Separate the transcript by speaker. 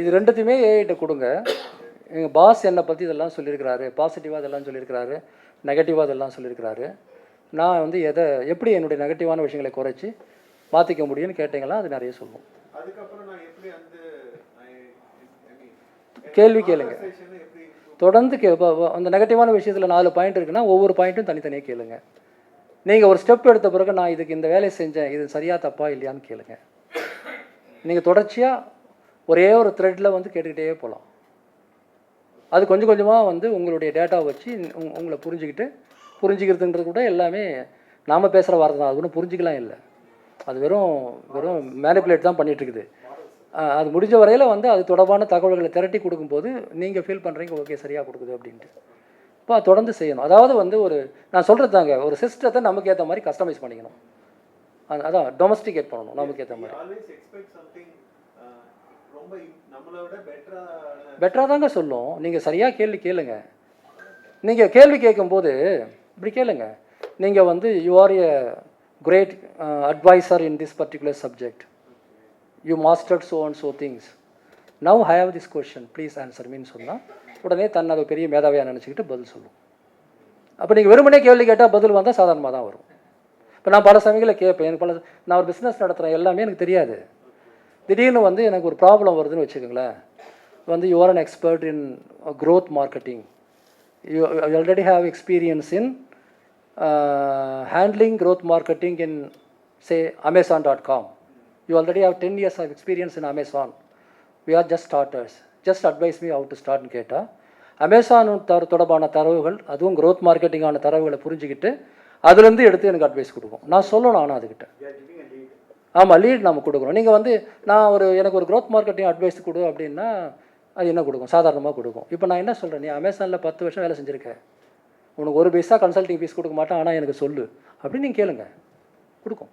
Speaker 1: இது ரெண்டுத்தையுமே ஏஐட்ட கொடுங்க. எங்கள் பாஸ் என்னை பற்றி இதெல்லாம் சொல்லியிருக்கிறாரு. பாசிட்டிவாக இதெல்லாம் சொல்லியிருக்கிறாரு. நெகட்டிவாக இதெல்லாம் சொல்லியிருக்கிறாரு. நான் வந்து எதை எப்படி என்னுடைய நெகட்டிவான விஷயங்களை குறைச்சி மாற்றிக்க முடியும்னு கேட்டிங்களா அது நிறைய
Speaker 2: mean,
Speaker 1: கேள்வி கேளுங்க. தொடர்ந்து கே அந்த நெகட்டிவான விஷயத்தில் நாலு பாயிண்ட் இருக்குன்னா ஒவ்வொரு பாயிண்ட்டும் தனித்தனியாக கேளுங்க. நீங்கள் ஒரு ஸ்டெப் எடுத்த பிறகு நான் இதுக்கு இந்த வேலையை செஞ்சேன் இது சரியா தப்பா இல்லையான்னு கேளுங்க. நீங்கள் தொடர்ச்சியாக ஒரே ஒரு த்ரெட்டில் வந்து கேட்டுக்கிட்டே போகலாம் அது கொஞ்சம் கொஞ்சமாக வந்து உங்களுடைய டேட்டாவை வச்சு உங்களை புரிஞ்சுக்கிட்டு புரிஞ்சுக்கிறதுன்றது கூட எல்லாமே நாம் பேசுகிற வார்த்தை தான். அது ஒன்றும் புரிஞ்சிக்கலாம் இல்லை. அது வெறும் வெறும் மேனிப்புலேட் தான் பண்ணிகிட்ருக்குது அது முடிஞ்ச வரையில் வந்து அது தொடர்பான தகவல்களை திரட்டி கொடுக்கும்போது நீங்கள் ஃபீல் பண்ணுறீங்க ஓகே சரியாக கொடுக்குது அப்படின்ட்டு. இப்போ தொடர்ந்து செய்யணும். அதாவது வந்து ஒரு நான் சொல்கிறது தாங்க ஒரு சிஸ்டத்தை நமக்கு ஏற்ற மாதிரி கஸ்டமைஸ் பண்ணிக்கணும். அது- அதான் டொமஸ்டிகேட் பண்ணணும் நமக்கு ஏற்ற மாதிரி. பெட்டராக தாங்க சொல்லும். நீங்கள் சரியாக கேள்வி கேளுங்க. நீங்கள் கேள்வி கேட்கும்போது இப்படி கேளுங்க. நீங்கள் வந்து you are a great adviser in this particular subject you master so and so things now have this question please answer mean சொன்னால் உடனே தன்னை அதை பெரிய மேதாவியாக நினச்சிக்கிட்டு பதில் சொல்லும். அப்போ நீங்கள் வெறுமனே கேள்வி கேட்டால் பதில் வந்தால் சாதாரணமாக தான் வரும். இப்போ நான் பல சமயங்களில் கேட்பேன். எனக்கு பல நான் ஒரு பிஸ்னஸ் நடத்துகிறேன் எல்லாமே எனக்கு தெரியாது. திடீர்னு வந்து எனக்கு ஒரு ப்ராப்ளம் வருதுன்னு வச்சுக்கோங்களேன். வந்து you are an expert in growth marketing you already have experience in handling growth marketing in say Amazon dot com you already have ten years of experience in Amazon we are just starters just advise me out to ஸ்டார்ட்னு கேட்டால் Amazon தர தொடர்பான தரவுகள் அதுவும் growth மார்க்கெட்டிங்கான தரவுகளை புரிஞ்சுக்கிட்டு அதுலேருந்து எடுத்து எனக்கு அட்வைஸ் கொடுக்கும். நான் சொல்லணும் ஆனால் அதுக்கிட்ட ஆமாம் லீட் நம்ம கொடுக்குறோம். நீங்கள் வந்து நான் ஒரு எனக்கு ஒரு க்ரோத் மார்க்கெட்டிங் அட்வைஸ் கொடு அப்படின்னா அது என்ன கொடுக்கும்? சாதாரணமாக கொடுக்கும். இப்போ நான் என்ன சொல்கிறேன் நீ அமேசானில் பத்து வருஷம் வேலை செஞ்சுருக்க. உனக்கு ஒரு பைசா கன்சல்டிங் ஃபீஸ் கொடுக்க மாட்டேன் ஆனால் எனக்கு சொல்லு. அப்படின்னு நீங்கள் கேளுங்க. கொடுக்கும்.